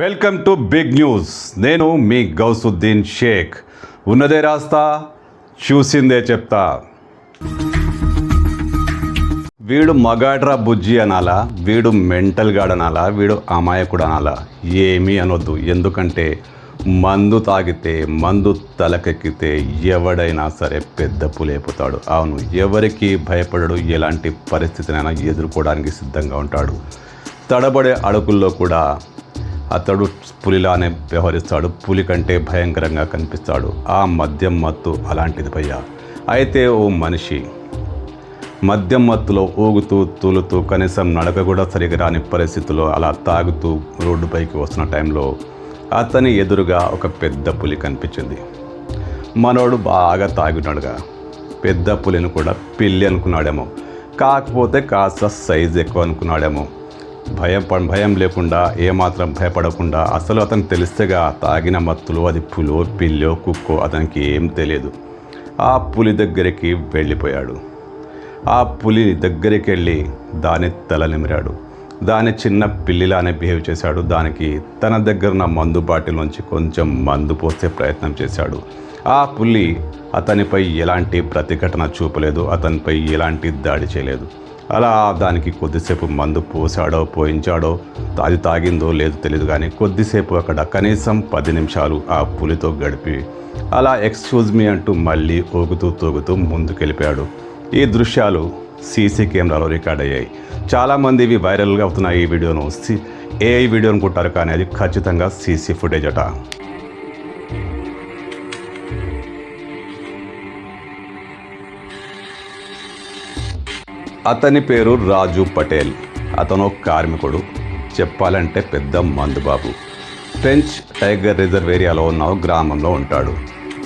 Welcome to big news. నేను మీ గౌసుద్దీన్ షేక్. ఉన్నదే రాస్తా చూసిందే చెప్తా. వీడు మగాడ్రా బుజ్జి అనాలా వీడు మెంటల్ గాడ్ అనాలా వీడు అమాయకుడు అనాలా? ఏమీ అనొద్దు. ఎందుకంటే మందు తాగితే మందు తలకెక్కితే ఎవడైనా సరే పెద్ద పులేపుతాడు అవును ఎవరికి భయపడడు ఎలాంటి పరిస్థితినైనా ఎదుర్కోవడానికి సిద్ధంగా ఉంటాడు. తడబడే అడుగుల్లో కూడా అతడు పులిలానే వ్యవహరిస్తాడు పులి కంటే భయంకరంగా కనిపిస్తాడు. ఆ మద్యం మత్తు అలాంటిది భయ్యా. అయితే ఓ మనిషి మద్యం మత్తులో ఊగుతూ తూలుతూ కనీసం నడక కూడా సరిగా రాని పరిస్థితిలో అలా తాగుతూ రోడ్డుపైకి వస్తున్న టైంలో అతని ఎదురుగా ఒక పెద్ద పులి కనిపించింది. మనోడు బాగా తాగినాడుగా పెద్ద పులిని కూడా పిల్లి అనుకున్నాడేమో. కాకపోతే కాస్త సైజ్ ఎక్కువ అనుకున్నాడేమో. భయం ప- భయం లేకుండా ఏమాత్రం భయపడకుండా అసలు అతను తెలిస్తేగా తాగిన మత్తులో అది పులో పిల్లో కుక్కో అతనికి ఏం తెలియదు. ఆ పులి దగ్గరికి వెళ్ళిపోయాడు. ఆ పులి దగ్గరికి వెళ్ళి దాని తల నిమిరాడు. దాని చిన్న పిల్లిలానే బిహేవ్ చేశాడు. దానికి తన దగ్గర ఉన్న మందు బాటిల్ నుంచి కొంచెం మందు పోసే ప్రయత్నం చేశాడు. ఆ పులి అతనిపై ఎలాంటి ప్రతిఘటన చూపలేదు. అతనిపై ఎలాంటి దాడి చేయలేదు. అలా దానికి కొద్దిసేపు మందు పోసాడో పోయించాడో అది తాగిందో లేదో తెలియదు కానీ కొద్దిసేపు అక్కడ కనీసం పది నిమిషాలు ఆ పులితో గడిపి అలా ఎక్స్క్యూజ్ మీ అంటూ మళ్ళీ ఊగుతూ తూగుతూ ముందుకెళ్ళిపోయాడు. ఈ దృశ్యాలు సీసీ కెమెరాలో రికార్డ్ అయ్యాయి. చాలామంది ఇవి వైరల్గా అవుతున్నాయి ఈ వీడియోను వస్తే ఏఐ వీడియో అనుకుంటారు కానీ అది ఖచ్చితంగా సీసీ ఫుటేజ్ అట. అతని పేరు రాజు పటేల్. అతను కార్మికుడు. చెప్పాలంటే పెద్ద మందుబాబు. ఫ్రెంచ్ టైగర్ రిజర్వ్ ఏరియాలో ఉన్న గ్రామంలో ఉంటాడు.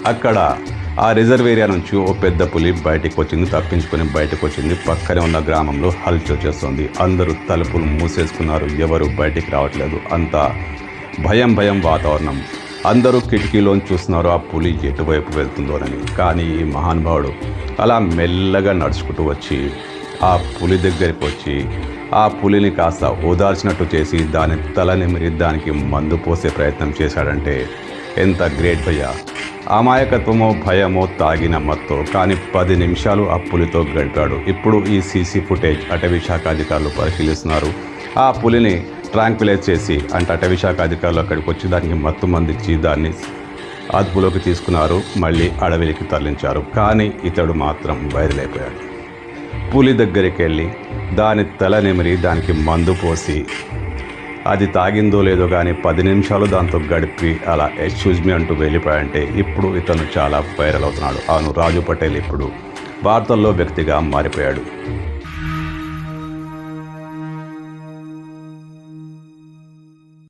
అక్కడ ఆ రిజర్వ్ ఏరియా నుంచి ఓ పెద్ద పులి బయటికి వచ్చింది తప్పించుకొని బయటకు వచ్చింది పక్కనే ఉన్న గ్రామంలో హల్చల్ చేస్తుంది. అందరూ తలుపులు మూసేసుకున్నారు. ఎవరు బయటికి రావట్లేదు. అంతా భయం భయం వాతావరణం. అందరూ కిటికీలోంచి చూస్తున్నారు ఆ పులి ఎటువైపు వెళ్తుందోనని. కానీ ఈ మహానుభావుడు అలా మెల్లగా నడుచుకుంటూ వచ్చి ఆ పులి దగ్గరికి వచ్చి ఆ పులిని కాస్త ఓదార్చినట్టు చేసి దాని తల నిమిరి దానికి మందు పోసే ప్రయత్నం చేశాడంటే ఎంత గ్రేట్ భయ అమాయకత్వమో భయమో తాగిన మత్తో. కానీ పది నిమిషాలు ఆ పులితో గడిపాడు. ఇప్పుడు ఈ సీసీ ఫుటేజ్ అటవీ శాఖ అధికారులు పరిశీలిస్తున్నారు. ఆ పులిని ట్రాంక్విలైజ్ చేసి అంటే అటవీ శాఖ అధికారులు అక్కడికి వచ్చి దానికి మత్తు మందిచ్చి దాన్ని అదుపులోకి తీసుకున్నారు. మళ్ళీ అడవికి తరలించారు. కానీ ఇతడు మాత్రం బయలుదేరిపోయాడు పులి దగ్గరికి వెళ్ళి దాని తల నిమిరి దానికి మందు పోసి అది తాగిందో లేదో కానీ పది నిమిషాలు దాంతో గడిపి అలా ఎక్స్క్యూజ్ మీ అంటూ వెళ్ళిపోయాయంటే ఇప్పుడు ఇతను చాలా వైరల్ అవుతున్నాడు. అవును రాజు పటేల్ ఇప్పుడు వార్తల్లో వ్యక్తిగా మారిపోయాడు.